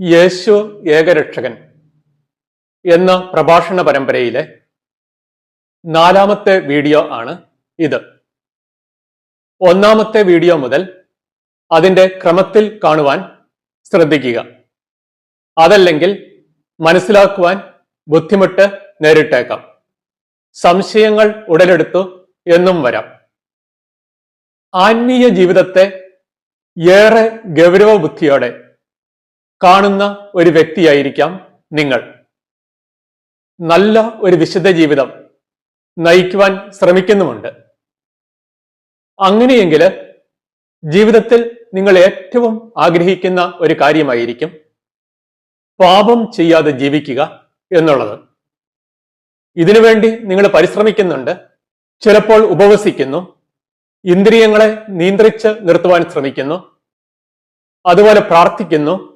യേശു ഏകരക്ഷകൻ എന്ന പ്രഭാഷണ പരമ്പരയിലെ നാലാമത്തെ വീഡിയോ ആണ് ഇത്. ഒന്നാമത്തെ വീഡിയോ മുതൽ അതിന്റെ ക്രമത്തിൽ കാണുവാൻ ശ്രദ്ധിക്കുക. അതല്ലെങ്കിൽ മനസ്സിലാക്കുവാൻ ബുദ്ധിമുട്ട് നേരിട്ടേക്കാം. സംശയങ്ങൾ ഉടലെടുത്തു എന്നും വരാം. ആത്മീയ ജീവിതത്തെ ഏറെ ഗൗരവ ബുദ്ധിയോടെ കാണുന്ന ഒരു വ്യക്തിയായിരിക്കാം നിങ്ങൾ. നല്ല ഒരു വിശുദ്ധ ജീവിതം നയിക്കുവാൻ ശ്രമിക്കുന്നുമുണ്ട്. അങ്ങനെയെങ്കിൽ ജീവിതത്തിൽ നിങ്ങൾ ഏറ്റവും ആഗ്രഹിക്കുന്ന ഒരു കാര്യമായിരിക്കും പാപം ചെയ്യാതെ ജീവിക്കുക എന്നുള്ളത്. ഇതിനുവേണ്ടി നിങ്ങൾ പരിശ്രമിക്കുന്നുണ്ട് ചിലപ്പോൾ ഉപവസിക്കുന്നു ഇന്ദ്രിയങ്ങളെ നിയന്ത്രിച്ച് നിർത്തുവാൻ ശ്രമിക്കുന്നു അതുപോലെ പ്രാർത്ഥിക്കുന്നു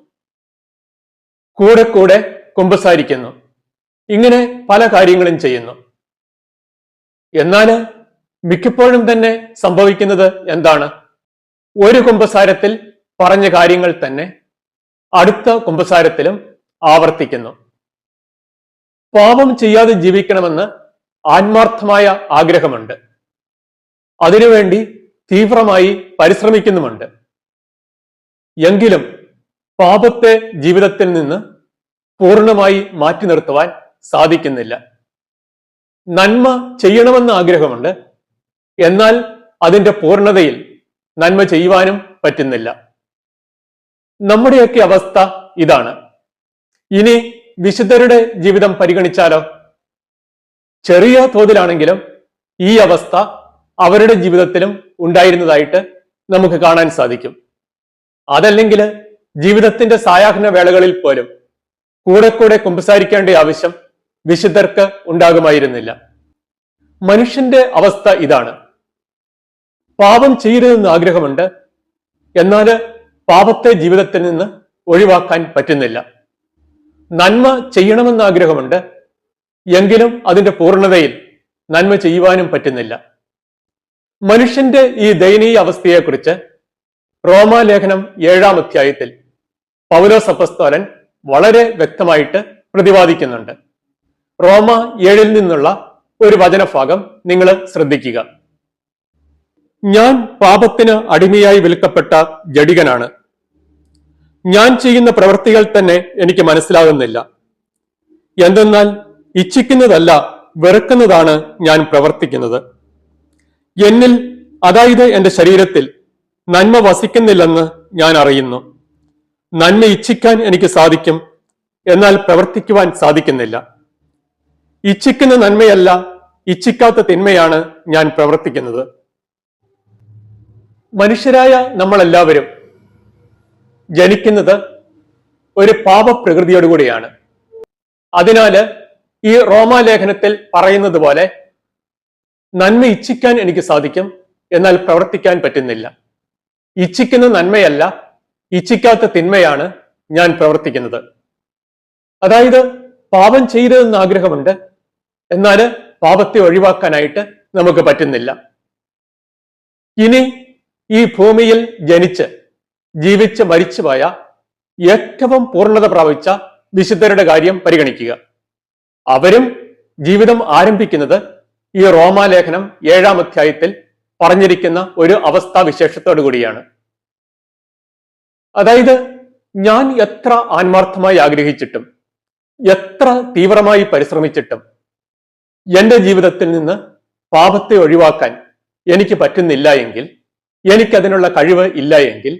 കൂടെ കൂടെ കുമ്പസാരിക്കുന്നു. ഇങ്ങനെ പല കാര്യങ്ങളും ചെയ്യുന്നു. എന്നാൽ മിക്കപ്പോഴും തന്നെ സംഭവിക്കുന്നത് എന്താണ്? ഒരു കുമ്പസാരത്തിൽ പറഞ്ഞ കാര്യങ്ങൾ തന്നെ അടുത്ത കുമ്പസാരത്തിലും ആവർത്തിക്കുന്നു. പാപം ചെയ്യാതെ ജീവിക്കണമെന്ന് ആത്മാർത്ഥമായ ആഗ്രഹമുണ്ട്. അതിനുവേണ്ടി തീവ്രമായി പരിശ്രമിക്കുന്നുമുണ്ട്. എങ്കിലും പാപത്തെ ജീവിതത്തിൽ നിന്ന് പൂർണമായി മാറ്റി നിർത്തുവാൻ സാധിക്കുന്നില്ല. നന്മ ചെയ്യണമെന്ന് ആഗ്രഹമുണ്ട്. എന്നാൽ അതിന്റെ പൂർണതയിൽ നന്മ ചെയ്യുവാനും പറ്റുന്നില്ല. നമ്മുടെയൊക്കെ അവസ്ഥ ഇതാണ്. ഇനി വിശുദ്ധരുടെ ജീവിതം പരിഗണിച്ചാലോ? ചെറിയ തോതിലാണെങ്കിലും ഈ അവസ്ഥ അവരുടെ ജീവിതത്തിലും ഉണ്ടായിരുന്നതായിട്ട് നമുക്ക് കാണാൻ സാധിക്കും. അതല്ലെങ്കിൽ ജീവിതത്തിന്റെ സായാഹ്ന വേളകളിൽ പോലും കൂടെ കൂടെ കുമ്പസാരിക്കേണ്ട ആവശ്യം വിശുദ്ധർക്ക് ഉണ്ടാകുമായിരുന്നില്ല. മനുഷ്യന്റെ അവസ്ഥ ഇതാണ്. പാപം ചെയ്യരുതെന്ന് ആഗ്രഹമുണ്ട്. എന്നാൽ പാപത്തെ ജീവിതത്തിൽ നിന്ന് ഒഴിവാക്കാൻ പറ്റുന്നില്ല. നന്മ ചെയ്യണമെന്ന് ആഗ്രഹമുണ്ട്. എങ്കിലും അതിന്റെ പൂർണതയിൽ നന്മ ചെയ്യുവാനും പറ്റുന്നില്ല. മനുഷ്യന്റെ ഈ ദയനീയ അവസ്ഥയെക്കുറിച്ച് റോമാലേഖനം ഏഴാം അധ്യായത്തിൽ പൗലോസ് അപ്പസ്തോലൻ വളരെ വ്യക്തമായിട്ട് പ്രതിപാദിക്കുന്നുണ്ട്. റോമ ഏഴിൽ നിന്നുള്ള ഒരു വചനഭാഗം നിങ്ങൾ ശ്രദ്ധിക്കുക. ഞാൻ പാപത്തിന് അടിമയായി വിൽക്കപ്പെട്ട ജഡികനാണ്. ഞാൻ ചെയ്യുന്ന പ്രവൃത്തികൾ തന്നെ എനിക്ക് മനസ്സിലാകുന്നില്ല. എന്തെന്നാൽ ഇച്ഛിക്കുന്നതല്ല വെറുക്കുന്നതാണ് ഞാൻ പ്രവർത്തിക്കുന്നത്. എന്നിൽ അതായത് എന്റെ ശരീരത്തിൽ നന്മ വസിക്കുന്നില്ലെന്ന് ഞാൻ അറിയുന്നു. നന്മ ഇച്ഛിക്കാൻ എനിക്ക് സാധിക്കും. എന്നാൽ പ്രവർത്തിക്കുവാൻ സാധിക്കുന്നില്ല. ഇച്ഛിക്കുന്ന നന്മയല്ല ഇച്ഛിക്കാത്ത തിന്മയാണ് ഞാൻ പ്രവർത്തിക്കുന്നത്. മനുഷ്യരായ നമ്മളെല്ലാവരും ജനിക്കുന്നത് ഒരു പാപപ്രകൃതിയോടുകൂടിയാണ് അതിനാല് ഈ റോമാലേഖനത്തിൽ പറയുന്നത് പോലെ നന്മ ഇച്ഛിക്കാൻ എനിക്ക് സാധിക്കും എന്നാൽ പ്രവർത്തിക്കാൻ പറ്റുന്നില്ല. ഇച്ഛിക്കുന്ന നന്മയല്ല ഇച്ഛിക്കാത്ത തിന്മയാണ് ഞാൻ പ്രവർത്തിക്കുന്നത്. അതായത് പാപം ചെയ്തതെന്ന് ആഗ്രഹമുണ്ട്. എന്നാൽ പാപത്തെ ഒഴിവാക്കാനായിട്ട് നമുക്ക് പറ്റുന്നില്ല. ഇനി ഈ ഭൂമിയിൽ ജനിച്ച് ജീവിച്ച് മരിച്ചുപോയ ഏറ്റവും പൂർണത പ്രാപിച്ച വിശുദ്ധരുടെ കാര്യം പരിഗണിക്കുക. അവരും ജീവിതം ആരംഭിക്കുന്നത് ഈ റോമാലേഖനം ഏഴാം അധ്യായത്തിൽ പറഞ്ഞിരിക്കുന്ന ഒരു അവസ്ഥാവിശേഷത്തോടു കൂടിയാണ് അതായത് ഞാൻ എത്ര ആത്മാർത്ഥമായി ആഗ്രഹിച്ചിട്ടും എത്ര തീവ്രമായി പരിശ്രമിച്ചിട്ടും എന്റെ ജീവിതത്തിൽ നിന്ന് പാപത്തെ ഒഴിവാക്കാൻ എനിക്ക് പറ്റുന്നില്ല എങ്കിൽ എനിക്കതിനുള്ള കഴിവ് ഇല്ല എങ്കിൽ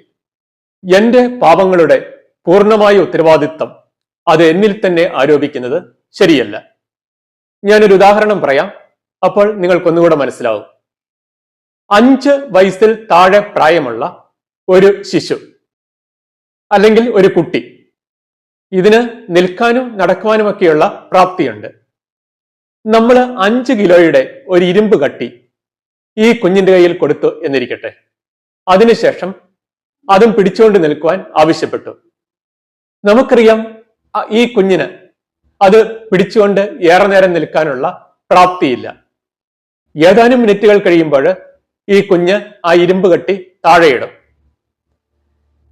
എന്റെ പാപങ്ങളുടെ പൂർണമായ ഉത്തരവാദിത്വം അത് എന്നിൽ തന്നെ ആരോപിക്കുന്നത് ശരിയല്ല. ഞാനൊരു ഉദാഹരണം പറയാം. അപ്പോൾ നിങ്ങൾക്കൊന്നുകൂടെ മനസ്സിലാവും. അഞ്ച് വയസ്സിൽ താഴെ പ്രായമുള്ള ഒരു ശിശു. അല്ലെങ്കിൽ ഒരു കുട്ടി. ഇതിന് നിൽക്കാനും നടക്കുവാനുമൊക്കെയുള്ള പ്രാപ്തിയുണ്ട്. നമ്മൾ അഞ്ച് കിലോയുടെ ഒരു ഇരുമ്പ് കട്ടി ഈ കുഞ്ഞിന്റെ കയ്യിൽ കൊടുത്തു എന്നിരിക്കട്ടെ. അതിനുശേഷം അതും പിടിച്ചുകൊണ്ട് നിൽക്കുവാൻ ആവശ്യപ്പെട്ടു. നമുക്കറിയാം ഈ കുഞ്ഞിന് അത് പിടിച്ചുകൊണ്ട് ഏറെ നേരം നിൽക്കാനുള്ള പ്രാപ്തിയില്ല. ഏതാനും മിനിറ്റുകൾ കഴിയുമ്പോൾ ഈ കുഞ്ഞ് ആ ഇരുമ്പ് കട്ടി താഴെയിടും.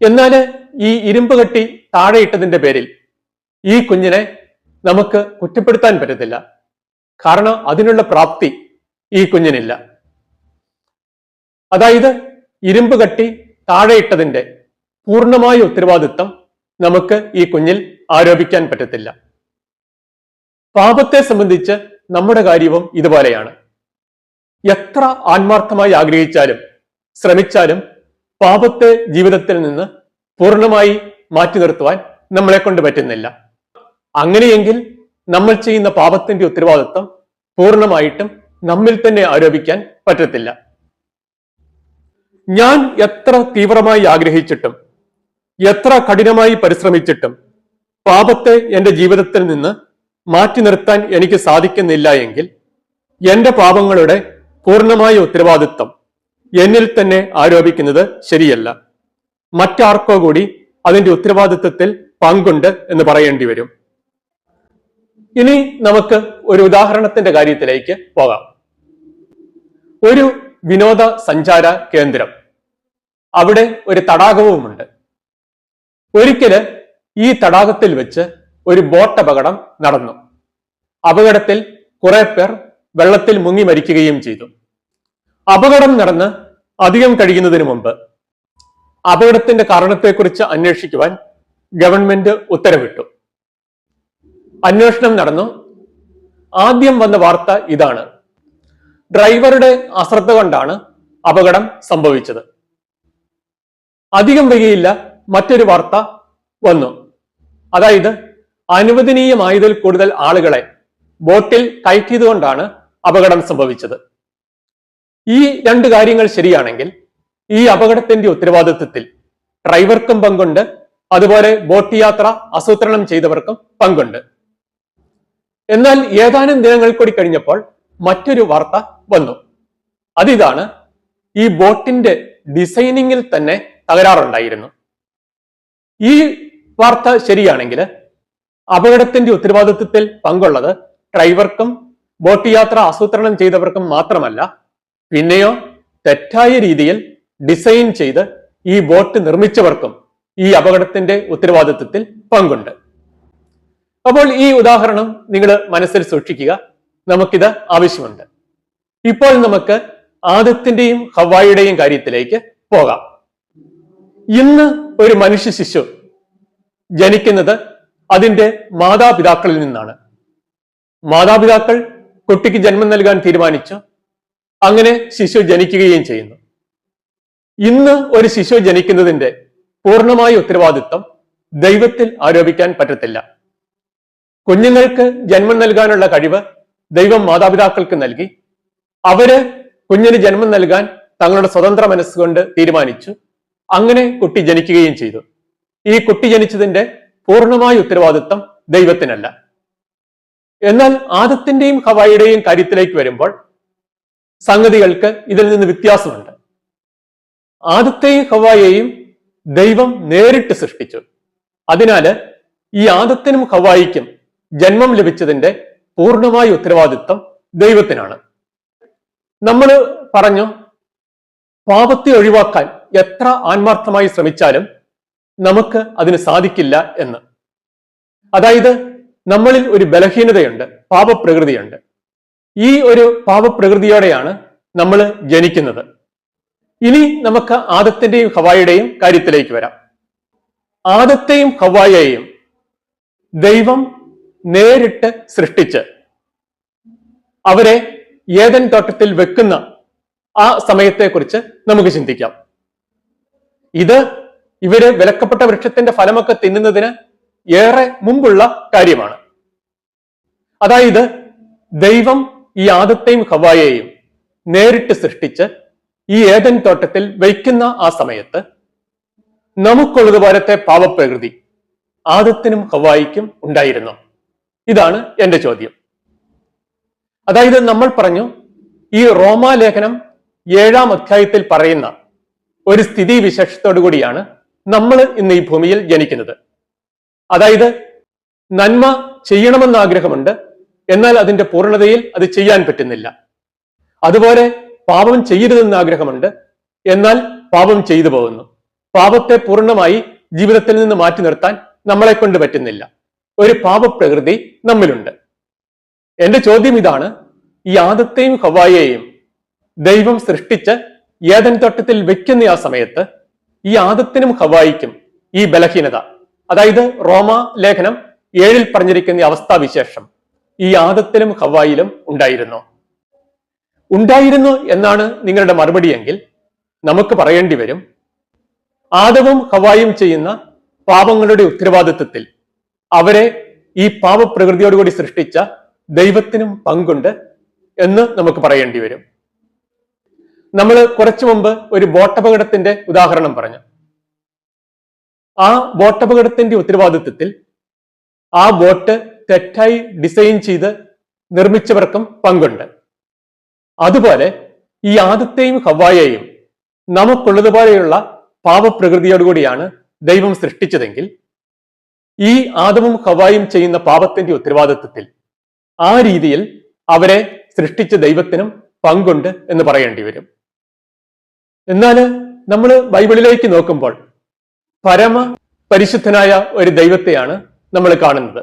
എന്നാൽ ഈ ഇരുമ്പ് കെട്ടി താഴെയിട്ടതിന്റെ പേരിൽ ഈ കുഞ്ഞിനെ നമുക്ക് കുറ്റപ്പെടുത്താൻ പറ്റത്തില്ല. കാരണം അതിനുള്ള പ്രാപ്തി ഈ കുഞ്ഞിനില്ല. അതായത് ഇരുമ്പ് കെട്ടി താഴെയിട്ടതിന്റെ പൂർണമായ ഉത്തരവാദിത്വം നമുക്ക് ഈ കുഞ്ഞിൽ ആരോപിക്കാൻ പറ്റത്തില്ല. പാപത്തെ സംബന്ധിച്ച് നമ്മുടെ കാര്യവും ഇതുപോലെയാണ്. എത്ര ആത്മാർത്ഥമായി ആഗ്രഹിച്ചാലും ശ്രമിച്ചാലും പാപത്തെ ജീവിതത്തിൽ നിന്ന് പൂർണമായി മാറ്റി നിർത്തുവാൻ നമ്മളെ കൊണ്ട് പറ്റുന്നില്ല. അങ്ങനെയെങ്കിൽ നമ്മൾ ചെയ്യുന്ന പാപത്തിന്റെ ഉത്തരവാദിത്വം പൂർണമായിട്ടും നമ്മിൽ തന്നെ ആരോപിക്കാൻ പറ്റത്തില്ല. ഞാൻ എത്ര തീവ്രമായി ആഗ്രഹിച്ചിട്ടും എത്ര കഠിനമായി പരിശ്രമിച്ചിട്ടും പാപത്തെ എന്റെ ജീവിതത്തിൽ നിന്ന് മാറ്റി നിർത്താൻ എനിക്ക് സാധിക്കുന്നില്ല എങ്കിൽ എന്റെ പാപങ്ങളുടെ പൂർണമായ ഉത്തരവാദിത്വം എന്നിൽ തന്നെ ആരോപിക്കുന്നത് ശരിയല്ല. മറ്റാർക്കോ കൂടി അതിന്റെ ഉത്തരവാദിത്വത്തിൽ പങ്കുണ്ട് എന്ന് പറയേണ്ടി വരും. ഇനി നമുക്ക് ഒരു ഉദാഹരണത്തിന്റെ കാര്യത്തിലേക്ക് പോകാം. ഒരു വിനോദ സഞ്ചാര കേന്ദ്രം. അവിടെ ഒരു തടാകവുമുണ്ട്. ഒരിക്കൽ ഈ തടാകത്തിൽ വെച്ച് ഒരു ബോട്ട് അപകടം നടന്നു. അപകടത്തിൽ കുറെ പേർ വെള്ളത്തിൽ മുങ്ങി മരിക്കുകയും ചെയ്തു. അപകടം നടന്ന് അധികം കഴിയുന്നതിന് മുമ്പ് അപകടത്തിന്റെ കാരണത്തെക്കുറിച്ച് അന്വേഷിക്കുവാൻ ഗവൺമെന്റ് ഉത്തരവിട്ടു. അന്വേഷണം നടന്നു. ആദ്യം വന്ന വാർത്ത ഇതാണ്. ഡ്രൈവറുടെ അശ്രദ്ധ കൊണ്ടാണ് അപകടം സംഭവിച്ചത്. അധികം വൈകിയില്ല മറ്റൊരു വാർത്ത വന്നു. അതായത് അനുവദനീയമായതിൽ കൂടുതൽ ആളുകളെ ബോട്ടിൽ കയറ്റിയതുകൊണ്ടാണ് അപകടം സംഭവിച്ചത്. ഈ രണ്ട് കാര്യങ്ങൾ ശരിയാണെങ്കിൽ ഈ അപകടത്തിന്റെ ഉത്തരവാദിത്വത്തിൽ ഡ്രൈവർക്കും പങ്കുണ്ട് അതുപോലെ ബോട്ട് യാത്ര ആസൂത്രണം ചെയ്തവർക്കും പങ്കുണ്ട്. എന്നാൽ ഏതാനും ദിനങ്ങൾ കൂടി കഴിഞ്ഞപ്പോൾ മറ്റൊരു വാർത്ത വന്നു. അതിതാണ് ഈ ബോട്ടിന്റെ ഡിസൈനിങ്ങിൽ തന്നെ തകരാറുണ്ടായിരുന്നു. ഈ വാർത്ത ശരിയാണെങ്കിൽ അപകടത്തിന്റെ ഉത്തരവാദിത്വത്തിൽ പങ്കുള്ളത് ഡ്രൈവർക്കും ബോട്ട് യാത്ര ആസൂത്രണം ചെയ്തവർക്കും മാത്രമല്ല പിന്നെയോ തെറ്റായ രീതിയിൽ ഡിസൈൻ ചെയ്ത് ഈ ബോട്ട് നിർമ്മിച്ചവർക്കും ഈ അപകടത്തിന്റെ ഉത്തരവാദിത്വത്തിൽ പങ്കുണ്ട്. അപ്പോൾ ഈ ഉദാഹരണം നിങ്ങൾ മനസ്സിൽ സൂക്ഷിക്കുക. നമുക്കിത് ആവശ്യമുണ്ട്. ഇപ്പോൾ നമുക്ക് ആദത്തിന്റെയും ഹവായിയുടെയും കാര്യത്തിലേക്ക് പോകാം. ഇന്ന് ഒരു മനുഷ്യ ശിശു ജനിക്കുന്നത് അതിന്റെ മാതാപിതാക്കളിൽ നിന്നാണ്. മാതാപിതാക്കൾ കുട്ടിക്ക് ജന്മം നൽകാൻ തീരുമാനിച്ചു. അങ്ങനെ ശിശു ജനിക്കുകയും ചെയ്യുന്നു. ഇന്ന് ഒരു ശിശു ജനിക്കുന്നതിന്റെ പൂർണമായ ഉത്തരവാദിത്വം ദൈവത്തിൽ ആരോപിക്കാൻ പറ്റത്തില്ല. കുഞ്ഞുങ്ങൾക്ക് ജന്മം നൽകാനുള്ള കഴിവ് ദൈവം മാതാപിതാക്കൾക്ക് നൽകി. അവർ കുഞ്ഞിന് ജന്മം നൽകാൻ തങ്ങളുടെ സ്വതന്ത്ര മനസ്സുകൊണ്ട് തീരുമാനിച്ചു. അങ്ങനെ കുട്ടി ജനിക്കുകയും ചെയ്തു. ഈ കുട്ടി ജനിച്ചതിന്റെ പൂർണമായ ഉത്തരവാദിത്വം ദൈവത്തിനല്ല. എന്നാൽ ആദത്തിന്റെയും ഹവായിയുടെയും കാര്യത്തിലേക്ക് വരുമ്പോൾ സംഗതികൾക്ക് ഇതിൽ നിന്ന് വ്യത്യാസമുണ്ട്. ആദത്തെയും ഹവായെയും ദൈവം നേരിട്ട് സൃഷ്ടിച്ചു. അതിനാല് ഈ ആദത്തിനും ഹവായിക്കും ജന്മം ലഭിച്ചതിന്റെ പൂർണമായ ഉത്തരവാദിത്വം ദൈവത്തിനാണ്. നമ്മൾ പറഞ്ഞു പാപത്തെ ഒഴിവാക്കാൻ എത്ര ആത്മാർത്ഥമായി ശ്രമിച്ചാലും നമുക്ക് അതിന് സാധിക്കില്ല എന്ന്. അതായത് നമ്മളിൽ ഒരു ബലഹീനതയുണ്ട് പാപപ്രകൃതിയുണ്ട്. ഈ ഒരു പാപപ്രകൃതിയോടെയാണ് നമ്മൾ ജനിക്കുന്നത്. ഇനി നമുക്ക് ആദത്തിന്റെയും ഹവായുടെയും കാര്യത്തിലേക്ക് വരാം. ആദത്തെയും ഹവായെയും ദൈവം നേരിട്ട് സൃഷ്ടിച്ച് അവരെ ഏതൻ തോട്ടത്തിൽ വെക്കുന്ന ആ സമയത്തെക്കുറിച്ച് നമുക്ക് ചിന്തിക്കാം. ഇത് ഇവർ വിലക്കപ്പെട്ട വൃക്ഷത്തിന്റെ ഫലമൊക്കെ തിന്നുന്നതിന് ഏറെ മുമ്പുള്ള കാര്യമാണ്. അതായത് ദൈവം ഈ ആദത്തെയും ഹവായെയും നേരിട്ട് സൃഷ്ടിച്ച് ഈ ഏതൻ തോട്ടത്തിൽ വയ്ക്കുന്ന ആ സമയത്ത് നമുക്കുള്ളതുപോലത്തെ പാവപ്രകൃതി ആദത്തിനും ഹവായിക്കും ഉണ്ടായിരുന്നു. ഇതാണ് എന്റെ ചോദ്യം. അതായത് നമ്മൾ പറഞ്ഞു ഈ റോമാലേഖനം ഏഴാം അധ്യായത്തിൽ പറയുന്ന ഒരു സ്ഥിതി വിശേഷത്തോടു കൂടിയാണ് നമ്മൾ ഇന്ന് ഈ ഭൂമിയിൽ ജനിക്കുന്നത്. അതായത് നന്മ ചെയ്യണമെന്ന് ആഗ്രഹമുണ്ട് എന്നാൽ അതിന്റെ പൂർണതയിൽ അത് ചെയ്യാൻ പറ്റുന്നില്ല. അതുപോലെ പാപം ചെയ്യരുതെന്ന് ആഗ്രഹമുണ്ട്. എന്നാൽ പാപം ചെയ്തു പോകുന്നു. പാപത്തെ പൂർണമായി ജീവിതത്തിൽ നിന്ന് മാറ്റി നിർത്താൻ നമ്മളെ കൊണ്ട് പറ്റുന്നില്ല. ഒരു പാപപ്രകൃതി നമ്മിലുണ്ട്. എന്റെ ചോദ്യം ഇതാണ് ഈ ആദത്തെയും ഹവായെയും ദൈവം സൃഷ്ടിച്ച് ഏതൻ തോട്ടത്തിൽ വെക്കുന്ന ആ സമയത്ത് ഈ ആദത്തിനും ഹവായിക്കും ഈ ബലഹീനത അതായത് റോമ ലേഖനം ഏഴിൽ പറഞ്ഞിരിക്കുന്ന അവസ്ഥാവിശേഷം ഈ ആദത്തിലും ഹവായിലും ഉണ്ടായിരുന്നു. ഉണ്ടായിരുന്നു എന്നാണ് നിങ്ങളുടെ മറുപടിയെങ്കിൽ നമുക്ക് പറയേണ്ടി വരും ആദവും ഹവായും ചെയ്യുന്ന പാപങ്ങളുടെ ഉത്തരവാദിത്വത്തിൽ അവരെ ഈ പാപപ്രകൃതിയോടുകൂടി സൃഷ്ടിച്ച ദൈവത്തിനും പങ്കുണ്ട് എന്ന് നമുക്ക് പറയേണ്ടി വരും. നമ്മൾ കുറച്ചു മുമ്പ് ഒരു ബോട്ടപകടത്തിന്റെ ഉദാഹരണം പറഞ്ഞു. ആ ബോട്ടപകടത്തിന്റെ ഉത്തരവാദിത്വത്തിൽ ആ ബോട്ട് തെറ്റായി ഡിസൈൻ ചെയ്ത് നിർമ്മിച്ചവർക്കും പങ്കുണ്ട്. അതുപോലെ ഈ ആദത്തെയും ഹവായെയും നമുക്കുള്ളതുപോലെയുള്ള പാപപ്രകൃതിയോടുകൂടിയാണ് ദൈവം സൃഷ്ടിച്ചതെങ്കിൽ ഈ ആദവും ഹവായും ചെയ്യുന്ന പാപത്തിന്റെ ഉത്തരവാദിത്വത്തിൽ ആ രീതിയിൽ അവരെ സൃഷ്ടിച്ച ദൈവത്തിനും പങ്കുണ്ട് എന്ന് പറയേണ്ടി വരും. എന്നാൽ നമ്മൾ ബൈബിളിലേക്ക് നോക്കുമ്പോൾ പരമ പരിശുദ്ധനായ ഒരു ദൈവത്തെയാണ് നമ്മൾ കാണുന്നത്.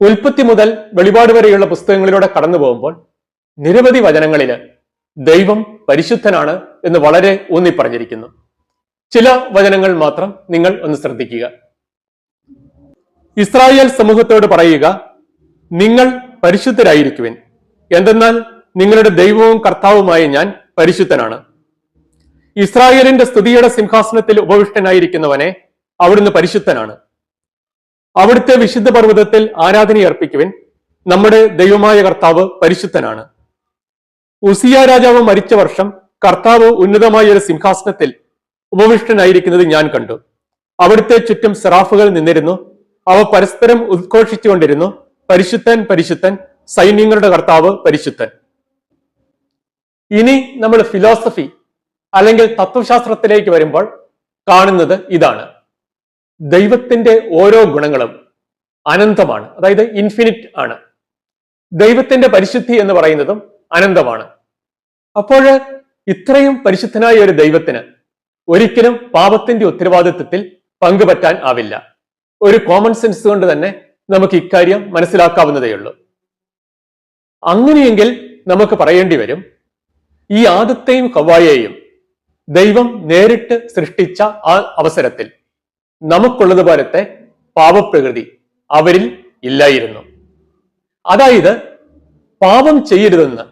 ഉൽപ്പത്തി മുതൽ വെളിപാട് വരെയുള്ള പുസ്തകങ്ങളിലൂടെ കടന്നു പോകുമ്പോൾ നിരവധി വചനങ്ങളിൽ ദൈവം പരിശുദ്ധനാണ് എന്ന് വളരെ ഊന്നി പറഞ്ഞിരിക്കുന്നു ചില വചനങ്ങൾ മാത്രം നിങ്ങൾ ഒന്ന് ശ്രദ്ധിക്കുക. ഇസ്രായേൽ സമൂഹത്തോട് പറയുക നിങ്ങൾ പരിശുദ്ധരായിരിക്കുവിൻ. എന്തെന്നാൽ നിങ്ങളുടെ ദൈവവും കർത്താവുമായ ഞാൻ പരിശുദ്ധനാണ്. ഇസ്രായേലിന്റെ സ്തുതിയുടെ സിംഹാസനത്തിൽ ഉപവിഷ്ടനായിരിക്കുന്നവനെ അവിടുന്ന് പരിശുദ്ധനാണ്. അവിടുത്തെ വിശുദ്ധ പർവതത്തിൽ ആരാധനയർപ്പിക്കുവിൻ നമ്മുടെ ദൈവമായ കർത്താവ് പരിശുദ്ധനാണ്. ഉസിയ രാജാവ് മരിച്ച വർഷം കർത്താവ് ഉന്നതമായ ഒരു സിംഹാസനത്തിൽ ഉപവിഷ്ടനായിരിക്കുന്നത് ഞാൻ കണ്ടു. അവിടുത്തെ ചുറ്റും സെറാഫുകൾ നിന്നിരുന്നു. അവ പരസ്പരം ഉദ്ഘോഷിച്ചുകൊണ്ടിരുന്നു. പരിശുദ്ധൻ പരിശുദ്ധൻ സൈന്യങ്ങളുടെ കർത്താവ് പരിശുദ്ധൻ. ഇനി നമ്മൾ ഫിലോസഫി അല്ലെങ്കിൽ തത്വശാസ്ത്രത്തിലേക്ക് വരുമ്പോൾ കാണുന്നത് ഇതാണ്. ദൈവത്തിന്റെ ഓരോ ഗുണങ്ങളും അനന്തമാണ്. അതായത് ഇൻഫിനിറ്റ് ആണ്. ദൈവത്തിന്റെ പരിശുദ്ധി എന്ന് പറയുന്നതും അനന്തമാണ്. അപ്പോൾ ഇത്രയും പരിശുദ്ധനായ ഒരു ദൈവത്തിന് ഒരിക്കലും പാപത്തിന്റെ ഉത്തരവാദിത്വത്തിൽ പങ്കുപറ്റാൻ ആവില്ല. ഒരു കോമൺ സെൻസ് കൊണ്ട് തന്നെ നമുക്ക് ഇക്കാര്യം മനസ്സിലാക്കാവുന്നതേയുള്ളൂ അങ്ങനെയെങ്കിൽ നമുക്ക് പറയേണ്ടി വരും ഈ ആദത്തെയും ഹവായെയും ദൈവം നേരിട്ട് സൃഷ്ടിച്ച ആ അവസരത്തിൽ നമുക്കുള്ളതുപോലത്തെ പാപപ്രകൃതി അവരിൽ ഇല്ലായിരുന്നു. അതായത് പാപം ചെയ്യരുതെന്ന്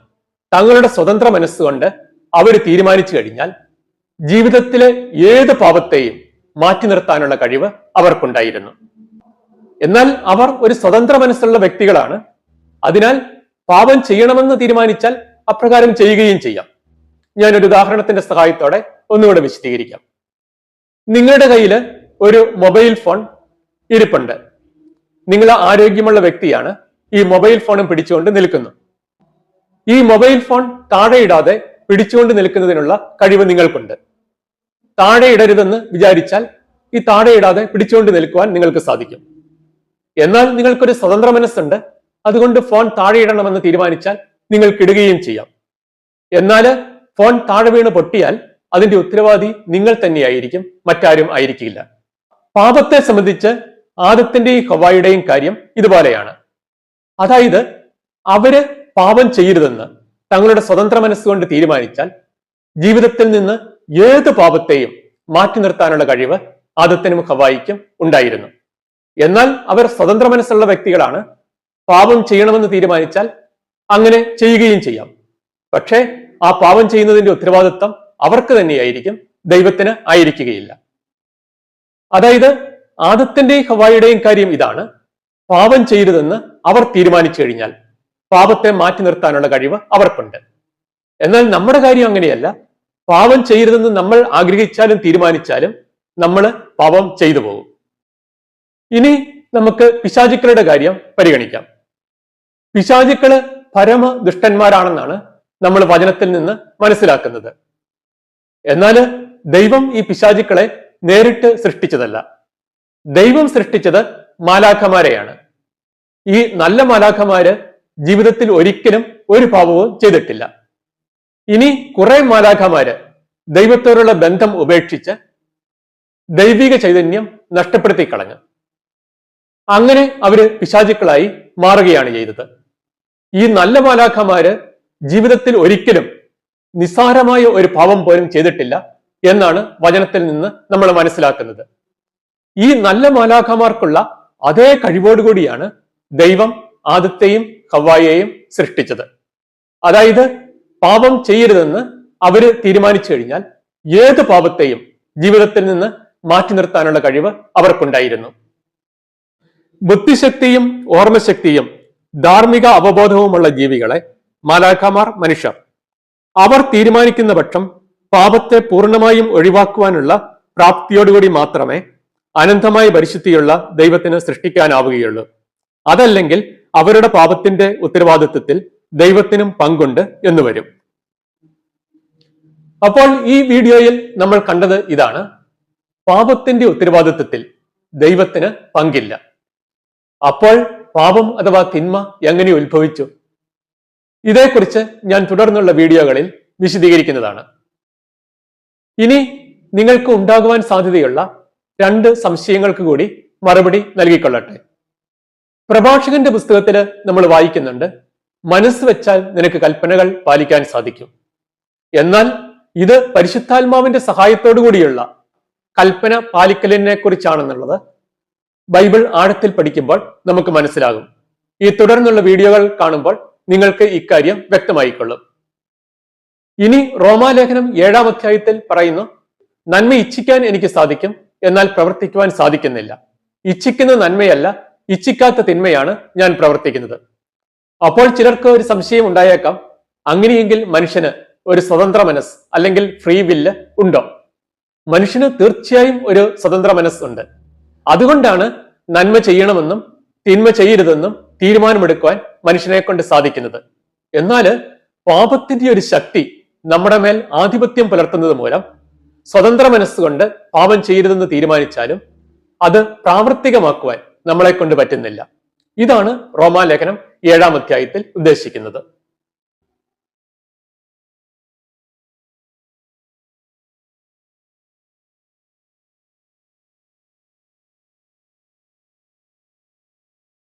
തങ്ങളുടെ സ്വതന്ത്ര മനസ്സുകൊണ്ട് അവർ തീരുമാനിച്ചു കഴിഞ്ഞാൽ ജീവിതത്തിലെ ഏത് പാപത്തെയും മാറ്റി നിർത്താനുള്ള കഴിവ് അവർക്കുണ്ടായിരുന്നു. എന്നാൽ അവർ ഒരു സ്വതന്ത്ര മനസ്സുള്ള വ്യക്തികളാണ്. അതിനാൽ പാപം ചെയ്യണമെന്ന് തീരുമാനിച്ചാൽ അപ്രകാരം ചെയ്യുകയും ചെയ്യാം. ഞാൻ ഒരു ഉദാഹരണത്തിന്റെ സഹായത്തോടെ ഒന്നുകൂടെ വിശദീകരിക്കാം. നിങ്ങളുടെ കയ്യിൽ ഒരു മൊബൈൽ ഫോൺ ഇരിപ്പുണ്ട്. നിങ്ങൾ ആരോഗ്യമുള്ള വ്യക്തിയാണ് ഈ മൊബൈൽ ഫോണും പിടിച്ചുകൊണ്ട് നിൽക്കുന്നു. ഈ മൊബൈൽ ഫോൺ താഴെയിടാതെ പിടിച്ചുകൊണ്ട് നിൽക്കുന്നതിനുള്ള കഴിവ് നിങ്ങൾക്കുണ്ട്. താഴെ ഇടരുതെന്ന് വിചാരിച്ചാൽ ഈ താഴെ ഇടാതെ പിടിച്ചുകൊണ്ട് നിൽക്കുവാൻ നിങ്ങൾക്ക് സാധിക്കും. എന്നാൽ നിങ്ങൾക്കൊരു സ്വതന്ത്ര മനസ്സുണ്ട് അതുകൊണ്ട് ഫോൺ താഴെ ഇടണമെന്ന് തീരുമാനിച്ചാൽ നിങ്ങൾക്ക് ഇടുകയും ചെയ്യാം. എന്നാൽ ഫോൺ താഴെ വീണ് പൊട്ടിയാൽ അതിന്റെ ഉത്തരവാദി നിങ്ങൾ തന്നെയായിരിക്കും മറ്റാരും ആയിരിക്കില്ല. പാപത്തെ സംബന്ധിച്ച് ആദത്തിന്റെയും ഹവായുടെയും കാര്യം ഇതുപോലെയാണ്. അതായത് അവർ പാപം ചെയ്യരുതെന്ന് തങ്ങളുടെ സ്വതന്ത്ര മനസ്സുകൊണ്ട് തീരുമാനിച്ചാൽ ജീവിതത്തിൽ നിന്ന് ഏത് പാപത്തെയും മാറ്റി നിർത്താനുള്ള കഴിവ് ആദത്തിനും ഹവായിക്കും ഉണ്ടായിരുന്നു. എന്നാൽ അവർ സ്വതന്ത്ര മനസ്സുള്ള വ്യക്തികളാണ്. പാപം ചെയ്യണമെന്ന് തീരുമാനിച്ചാൽ അങ്ങനെ ചെയ്യുകയും ചെയ്യാം. പക്ഷേ ആ പാപം ചെയ്യുന്നതിന്റെ ഉത്തരവാദിത്വം അവർക്ക് തന്നെയായിരിക്കും ദൈവത്തിന് ആയിരിക്കുകയില്ല. അതായത് ആദത്തിന്റെയും ഹവായുടെയും കാര്യം ഇതാണ്. പാപം ചെയ്തതെന്ന് അവർ തീരുമാനിച്ചു കഴിഞ്ഞാൽ പാപത്തെ മാറ്റി നിർത്താനുള്ള കഴിവ് അവർക്കുണ്ട്. എന്നാൽ നമ്മുടെ കാര്യം അങ്ങനെയല്ല. പാപം ചെയ്യരുതെന്ന് നമ്മൾ ആഗ്രഹിച്ചാലും തീരുമാനിച്ചാലും നമ്മൾ പാപം ചെയ്തു പോകും. ഇനി നമുക്ക് പിശാചുക്കളുടെ കാര്യം പരിഗണിക്കാം. പിശാചുക്കൾ പരമ ദുഷ്ടന്മാരാണെന്നാണ് നമ്മൾ വചനത്തിൽ നിന്ന് മനസ്സിലാക്കുന്നത്. എന്നാൽ ദൈവം ഈ പിശാചുക്കളെ നേരിട്ട് സൃഷ്ടിച്ചതല്ല. ദൈവം സൃഷ്ടിച്ചത് മാലാഖമാരെയാണ്. ഈ നല്ല മാലാഖമാര് ജീവിതത്തിൽ ഒരിക്കലും ഒരു പാപവും ചെയ്തിട്ടില്ല. ഇനി കുറെ മാലാഖമാര് ദൈവത്തോടുള്ള ബന്ധം ഉപേക്ഷിച്ച് ദൈവിക ചൈതന്യം നഷ്ടപ്പെടുത്തി കളഞ്ഞു. അങ്ങനെ അവർ പിശാചുക്കളായി മാറുകയാണ് ചെയ്തത്. ഈ നല്ല മാലാഖമാര് ജീവിതത്തിൽ ഒരിക്കലും നിസ്സാരമായ ഒരു പാവം പോലും ചെയ്തിട്ടില്ല. എന്നാണ് വചനത്തിൽ നിന്ന് നമ്മൾ മനസ്സിലാക്കുന്നത്. ഈ നല്ല മാലാഖമാർക്കുള്ള അതേ കഴിവോടുകൂടിയാണ് ദൈവം ആദത്തെയും ഹവായെയും സൃഷ്ടിച്ചത്. അതായത് പാപം ചെയ്യരുതെന്ന് അവർ തീരുമാനിച്ചു കഴിഞ്ഞാൽ ഏത് പാപത്തെയും ജീവിതത്തിൽ നിന്ന് മാറ്റി നിർത്താനുള്ള കഴിവ് അവർക്കുണ്ടായിരുന്നു. ബുദ്ധിശക്തിയും ഓർമ്മശക്തിയും ധാർമ്മിക അവബോധവുമുള്ള ജീവികളെ മാലാഖമാർ മനുഷ്യർ. അവർ തീരുമാനിക്കുന്ന പക്ഷം പാപത്തെ പൂർണമായും ഒഴിവാക്കുവാനുള്ള പ്രാപ്തിയോടുകൂടി മാത്രമേ അനന്തമായ പരിശുദ്ധിയുള്ള ദൈവത്തിന് സൃഷ്ടിക്കാനാവുകയുള്ളൂ. അതല്ലെങ്കിൽ അവരുടെ പാപത്തിന്റെ ഉത്തരവാദിത്വത്തിൽ ദൈവത്തിനും പങ്കുണ്ട് എന്ന് വരും. അപ്പോൾ ഈ വീഡിയോയിൽ നമ്മൾ കണ്ടത് ഇതാണ്. പാപത്തിന്റെ ഉത്തരവാദിത്വത്തിൽ ദൈവത്തിന് പങ്കില്ല. അപ്പോൾ പാപം അഥവാ തിന്മ എങ്ങനെ ഉത്ഭവിച്ചു? ഇതേക്കുറിച്ച് ഞാൻ തുടർന്നുള്ള വീഡിയോകളിൽ വിശദീകരിക്കുന്നതാണ്. ഇനി നിങ്ങൾക്ക് ഉണ്ടാകുവാൻ സാധ്യതയുള്ള രണ്ട് സംശയങ്ങൾക്ക് കൂടി മറുപടി നൽകിക്കൊള്ളട്ടെ. പ്രഭാഷകന്റെ പുസ്തകത്തിൽ നമ്മൾ വായിക്കുന്നുണ്ട് മനസ്സ് വെച്ചാൽ നിനക്ക് കൽപ്പനകൾ പാലിക്കാൻ സാധിക്കും. എന്നാൽ ഇത് പരിശുദ്ധാത്മാവിന്റെ സഹായത്തോടു കൂടിയുള്ള കൽപ്പന പാലിക്കലിനെ കുറിച്ചാണെന്നുള്ളത് ബൈബിൾ ആഴത്തിൽ പഠിക്കുമ്പോൾ നമുക്ക് മനസ്സിലാകും. ഈ തുടർന്നുള്ള വീഡിയോകൾ കാണുമ്പോൾ നിങ്ങൾക്ക് ഇക്കാര്യം വ്യക്തമായിക്കൊള്ളും. ഇനി റോമാലേഖനം ഏഴാം അധ്യായത്തിൽ പറയുന്നു നന്മ ഇച്ഛിക്കാൻ എനിക്ക് സാധിക്കും എന്നാൽ പ്രവർത്തിക്കുവാൻ സാധിക്കുന്നില്ല. ഇച്ഛിക്കുന്ന നന്മയല്ല ഇച്ഛിക്കാത്ത തിന്മയാണ് ഞാൻ പ്രവർത്തിക്കുന്നത്. അപ്പോൾ ചിലർക്ക് ഒരു സംശയം ഉണ്ടായേക്കാം അങ്ങനെയെങ്കിൽ മനുഷ്യന് ഒരു സ്വതന്ത്ര മനസ്സ് അല്ലെങ്കിൽ ഫ്രീ വില്ല് ഉണ്ടോ? മനുഷ്യന് തീർച്ചയായും ഒരു സ്വതന്ത്ര മനസ്സുണ്ട് അതുകൊണ്ടാണ് നന്മ ചെയ്യണമെന്നും തിന്മ ചെയ്യരുതെന്നും തീരുമാനമെടുക്കുവാൻ മനുഷ്യനെ കൊണ്ട് സാധിക്കുന്നത്. എന്നാൽ പാപത്തിന്റെ ഒരു ശക്തി നമ്മുടെ മേൽ ആധിപത്യം പുലർത്തുന്നത് മൂലം സ്വതന്ത്ര മനസ്സുകൊണ്ട് പാപം ചെയ്യരുതെന്ന് തീരുമാനിച്ചാലും അത് പ്രാവർത്തികമാക്കുവാൻ നമ്മളെ കൊണ്ട് പറ്റുന്നില്ല. ഇതാണ് റോമാലേഖനം ഏഴാം അധ്യായത്തിൽ ഉദ്ദേശിക്കുന്നത്.